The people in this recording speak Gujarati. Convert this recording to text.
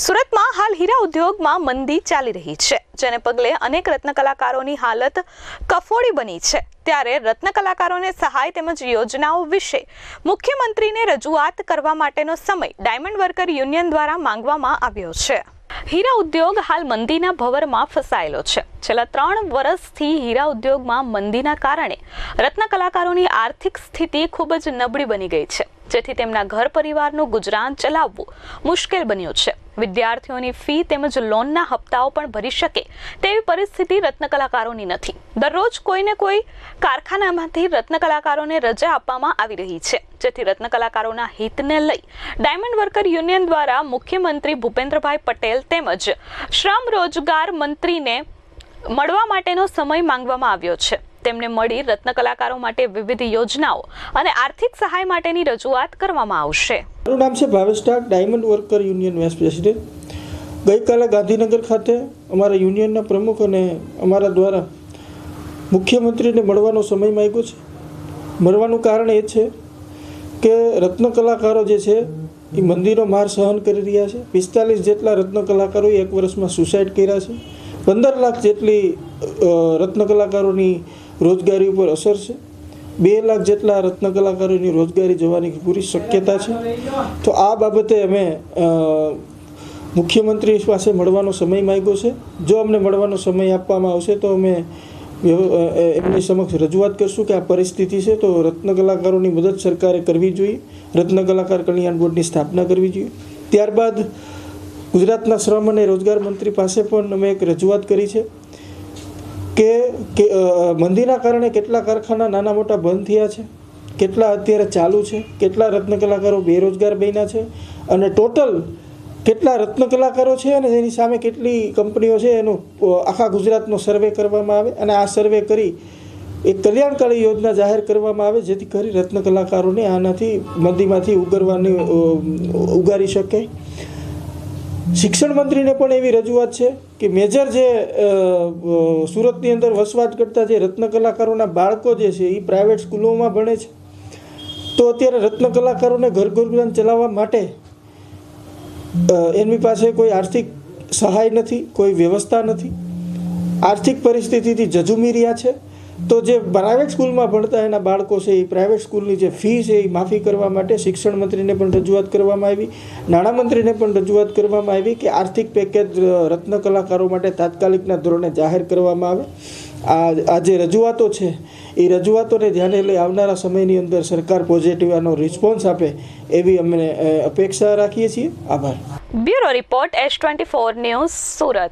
સુરતમાં હાલ હીરા ઉદ્યોગમાં મંદી ચાલી રહી છે, જેને પગલે અનેક રત્ન કલાકારોની હાલત કફોડી બની છે. ત્યારે રત્ન કલાકારોને સહાય તેમજ યોજનાઓ વિશે મુખ્યમંત્રીને રજૂઆત કરવા માટેનો સમય ડાયમંડ વર્કર યુનિયન દ્વારા માંગવામાં આવ્યો છે. હીરા ઉદ્યોગ હાલ મંદીના ભવરમાં ફસાયેલો છે. છેલ્લા ત્રણ વર્ષથી હીરા ઉદ્યોગમાં મંદીના કારણે રત્ન કલાકારોની આર્થિક સ્થિતિ ખૂબ જ નબળી બની ગઈ છે. જેથી તેમના ઘર પરિવારનું ગુજરાન ચલાવવું મુશ્કેલ બન્યું છે. વિદ્યાર્થીઓની ફી તેમજ લોનના હપ્તાઓ પણ ભરી શકે તેવી પરિસ્થિતિ રત્ન કલાકારોની નથી. દરરોજ કોઈને કોઈ કારખાનામાંથી રત્ન કલાકારોને રજા આપવામાં આવી રહી છે. જેથી રત્ન કલાકારોના હિતને લઈ ડાયમંડ વર્કર યુનિયન દ્વારા મુખ્યમંત્રી ભૂપેન્દ્રભાઈ પટેલ તેમજ શ્રમ રોજગાર મંત્રીને મળવા માટેનો સમય માંગવામાં આવ્યો છે. તેમને મળી રત્ન કલાકારો માટે વિવિધ યોજનાઓ અને આર્થિક સહાય માટેની રજૂઆત કરવામાં આવશે. મારું નામ છે Bhavesh diamond worker union vice president ગઈકાલે ગાંધીનગર ખાતે અમારા યુનિયનના પ્રમુખ અને અમારા દ્વારા મુખ્યમંત્રીને મળવાનો સમય માગ્યો છે. મળવાનું કારણ એ છે કે રત્ન કલાકારો જે છે એ મંદિરો માર સહન કરી રહ્યા છે. પિસ્તાલીસ જેટલા રત્ન કલાકારોએ એક વર્ષમાં સુસાઇડ કર્યા છે. પંદર લાખ જેટલી રત્ન કલાકારોની રોજગારી ઉપર અસર છે. બે લાખ જેટલા રત્ન કલાકારોની રોજગારી જવાની પૂરી શક્યતા છે. તો આ બાબતે અમે મુખ્યમંત્રી પાસે મળવાનો સમય માગ્યો છે. જો અમને મળવાનો સમય આપવામાં આવશે તો અમે એમની સમક્ષ રજૂઆત કરશું કે આ પરિસ્થિતિ છે તો રત્ન કલાકારોની મદદ સરકારે કરવી જોઈએ. રત્ન કલાકાર કલ્યાણ બોર્ડની સ્થાપના કરવી જોઈએ. ત્યારબાદ ગુજરાતના શ્રમ અને રોજગાર મંત્રી પાસે પણ અમે એક રજૂઆત કરી છે. કે મંદીના કારણે કેટલા કારખાના નાના મોટા બંધ થયા છે? કેટલા અત્યારે ચાલુ છે? કેટલા રત્ન કલાકારો બેરોજગાર બન્યા છે? અને ટોટલ કેટલા રત્ન કલાકારો છે અને એની સામે કેટલી કંપનીઓ છે? એનો આખા ગુજરાતનો સર્વે કરવામાં આવે અને આ સર્વે કરી એક કલ્યાણકારી યોજના જાહેર કરવામાં આવે, જેથી કરી રત્ન કલાકારોને આનાથી, મંદીમાંથી ઉગરવાની ઉગારી શકાય. શિક્ષણ મંત્રીને પણ એવી રજૂઆત છે કે મેજર જે સુરતની અંદર વસવાટ કરતા જે રત્ન કલાકારોના બાળકો જે છે એ પ્રાઇવેટ સ્કૂલોમાં ભણે છે. તો અત્યારે રત્ન કલાકારોને ઘર ગુજરાન ચલાવવા માટે એમની પાસે કોઈ આર્થિક સહાય નથી, કોઈ વ્યવસ્થા નથી. આર્થિક પરિસ્થિતિથી જજુમી રહ્યા છે. તો જે પ્રાઇવેટ સ્કૂલમાં ભણતા એના બાળકો છે, એ પ્રાઇવેટ સ્કૂલની જે ફી છે, એ માફી કરવા માટે શિક્ષણ મંત્રીને પણ રજૂઆત કરવામાં આવી. નાણામંત્રીને પણ રજૂઆત કરવામાં આવી કે આર્થિક પેકેજ, રત્ન કલાકારો માટે તાત્કાલિકના ધોરણે જાહેર કરવામાં આવે. આ આ જે રજૂઆતો છે, એ રજૂઆતોને ધ્યાને લઈ આવનારા સમયની અંદર સરકાર પોઝિટિવ આનો રિસ્પોન્સ આપે એવી અમને અપેક્ષા રાખીએ છીએ. આભાર. Bureau report S twenty four news Surat.